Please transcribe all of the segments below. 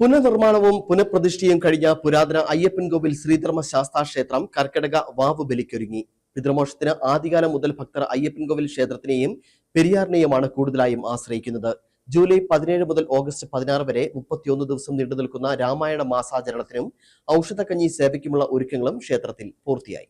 പുനർനിർമ്മാണവും പുനഃപ്രതിഷ്ഠയും കഴിഞ്ഞ പുരാതന അയ്യപ്പൻ കോവിൽ ശ്രീധർമ്മ ശാസ്താ ക്ഷേത്രം കർക്കിടക വാവ് ബലിക്കൊരുങ്ങി. പിതൃമോക്ഷത്തിന് ആദ്യകാലം മുതൽ ഭക്തർ അയ്യപ്പൻ കോവിൽ ക്ഷേത്രത്തിനെയും പെരിയാറിനെയുമാണ് കൂടുതലായും ആശ്രയിക്കുന്നത്. ജൂലൈ പതിനേഴ് മുതൽ ഓഗസ്റ്റ് പതിനാറ് വരെ മുപ്പത്തിയൊന്ന് ദിവസം നീണ്ടു നിൽക്കുന്ന രാമായണ മാസാചരണത്തിനും ഔഷധക്കഞ്ഞി സേവയ്ക്കുമുള്ള ഒരുക്കങ്ങളും ക്ഷേത്രത്തിൽ പൂർത്തിയായി.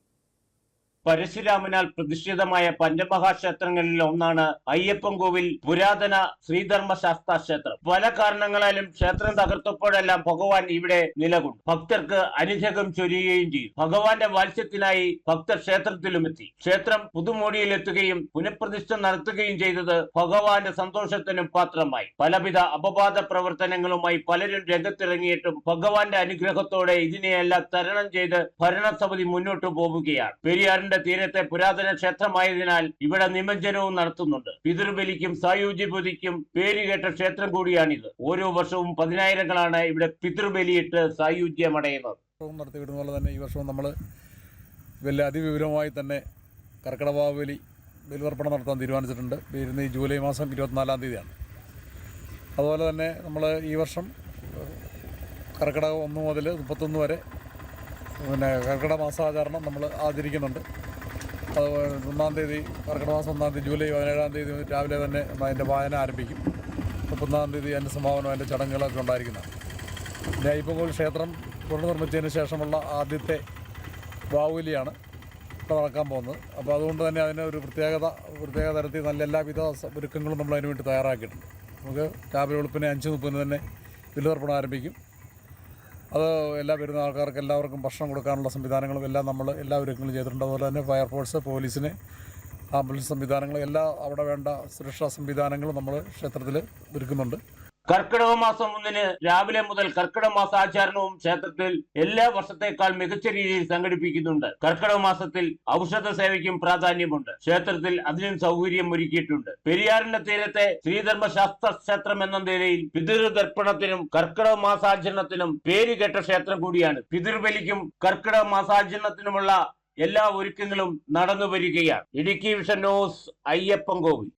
പരശുരാമനാൽ പ്രതിഷ്ഠിതമായ പഞ്ചമഹാക്ഷേത്രങ്ങളിൽ ഒന്നാണ് അയ്യപ്പൻകോവിൽ പുരാതന ശ്രീധർമ്മശാസ്ത്ര ക്ഷേത്രം പല കാരണങ്ങളാലും ക്ഷേത്രം തകർത്തപ്പോഴെല്ലാം ഭഗവാൻ ഇവിടെ നിലകൊണ്ടു. ഭക്തർക്ക് അനുഗ്രഹം ചൊരിയുകയും ചെയ്തു. ഭഗവാന്റെ വാത്സ്യത്തിനായി ഭക്തർ ക്ഷേത്രത്തിലുമെത്തി ക്ഷേത്രം പുതുമോടിയിലെത്തുകയും പുനഃപ്രതിഷ്ഠ നടത്തുകയും ചെയ്തത് ഭഗവാന്റെ സന്തോഷത്തിനും പാത്രമായി. പലവിധ അപവാദ പ്രവർത്തനങ്ങളുമായി പലരും രംഗത്തിറങ്ങിയിട്ടും ഭഗവാന്റെ അനുഗ്രഹത്തോടെ ഇതിനെയെല്ലാം തരണം ചെയ്ത് ഭരണസമിതി മുന്നോട്ടു പോവുകയാണ്. പെരിയാറിന്റെ തീരത്തെ പുരാതന ക്ഷേത്രമായതിനാൽ ഇവിടെ നിമജ്ജനവും നടത്തുന്നുണ്ട്. പിതൃബലിക്കും സായുജ്യ പൂജയ്ക്കും പേരുകേട്ട ക്ഷേത്രം കൂടിയാണിത്. ഓരോ വർഷവും പതിനായിരങ്ങളാണ് ഇവിടെ പിതൃബലിയിട്ട് സായുജ്യമടയുന്നത് തന്നെ ഈ വർഷവും നമ്മൾ വലിയ അതിവിപുലമായി തന്നെ കർക്കിടവാവലി ബലിതർപ്പണം നടത്താൻ തീരുമാനിച്ചിട്ടുണ്ട്. വരുന്ന ഈ ജൂലൈ മാസം ഇരുപത്തിനാലാം തീയതിയാണ്. അതുപോലെ തന്നെ നമ്മൾ ഈ വർഷം കർക്കിടകം ഒന്ന് മുതൽ മുപ്പത്തൊന്ന് വരെ പിന്നെ കർക്കിടക മാസാചരണം നമ്മൾ ആചരിക്കുന്നുണ്ട്. അത് ഒന്നാം തീയതി കർക്കിടമാസം ഒന്നാം തീയതി ജൂലൈ പതിനേഴാം തീയതി രാവിലെ തന്നെ അതിന്റെ വായന ആരംഭിക്കും. മുപ്പത്തൊന്നാം തീയതി അതിന്റെ സമാപനം അതിന്റെ ചടങ്ങുകളൊക്കെ ഉണ്ടായിരിക്കുന്നതാണ്. പിന്നെ അയ്യപ്പൻകോവിൽ ക്ഷേത്രം പുനർനിർമ്മിച്ചതിന് ശേഷമുള്ള ആദ്യത്തെ ബാഹുലിയാണ് ഇപ്പോൾ നടക്കാൻ പോകുന്നത്. അപ്പോൾ അതുകൊണ്ട് തന്നെ അതിന് ഒരു പ്രത്യേകത പ്രത്യേക തരത്തിൽ നല്ല എല്ലാവിധ ഒരുക്കങ്ങളും നമ്മൾ അതിന് വേണ്ടി തയ്യാറാക്കിയിട്ടുണ്ട്. നമുക്ക് രാവിലെ വെളുപ്പിനെ അഞ്ച് മുപ്പതിന് തന്നെ ബലിതർപ്പണം ആരംഭിക്കും. അത് എല്ലാ വരുന്ന ആൾക്കാർക്ക് എല്ലാവർക്കും ഭക്ഷണം കൊടുക്കാനുള്ള സംവിധാനങ്ങളും എല്ലാം നമ്മൾ എല്ലാ ഒരുക്കങ്ങളും ചെയ്തിട്ടുണ്ട്. അതുപോലെ തന്നെ ഫയർഫോഴ്സ് പോലീസിന് ആംബുലൻസ് സംവിധാനങ്ങളും എല്ലാ അവിടെ വേണ്ട സുരക്ഷാ സംവിധാനങ്ങളും നമ്മൾ ക്ഷേത്രത്തിൽ ഒരുക്കുന്നുണ്ട്. കർക്കിടക മാസം ഒന്നിന് രാവിലെ മുതൽ കർക്കിടക മാസാചരണവും ക്ഷേത്രത്തിൽ എല്ലാ വർഷത്തേക്കാൾ മികച്ച രീതിയിൽ സംഘടിപ്പിക്കുന്നുണ്ട്. കർക്കിടക മാസത്തിൽ ഔഷധ സേവയ്ക്കും പ്രാധാന്യമുണ്ട്. ക്ഷേത്രത്തിൽ അതിനും സൗകര്യം ഒരുക്കിയിട്ടുണ്ട്. പെരിയാറിന്റെ തീരത്തെ ശ്രീധർമ്മശാസ്ത്ര ക്ഷേത്രം എന്ന നിലയിൽ പിതൃതർപ്പണത്തിനും കർക്കിടക മാസാചരണത്തിനും പേരുകേട്ട ക്ഷേത്രം കൂടിയാണ്. പിതൃബലിക്കും കർക്കിടക മാസാചരണത്തിനുമുള്ള എല്ലാ ഒരുക്കങ്ങളും നടന്നു വരികയാണ് ഇടുക്കി വിഷൻ ന്യൂസ് അയ്യപ്പൻകോവിൽ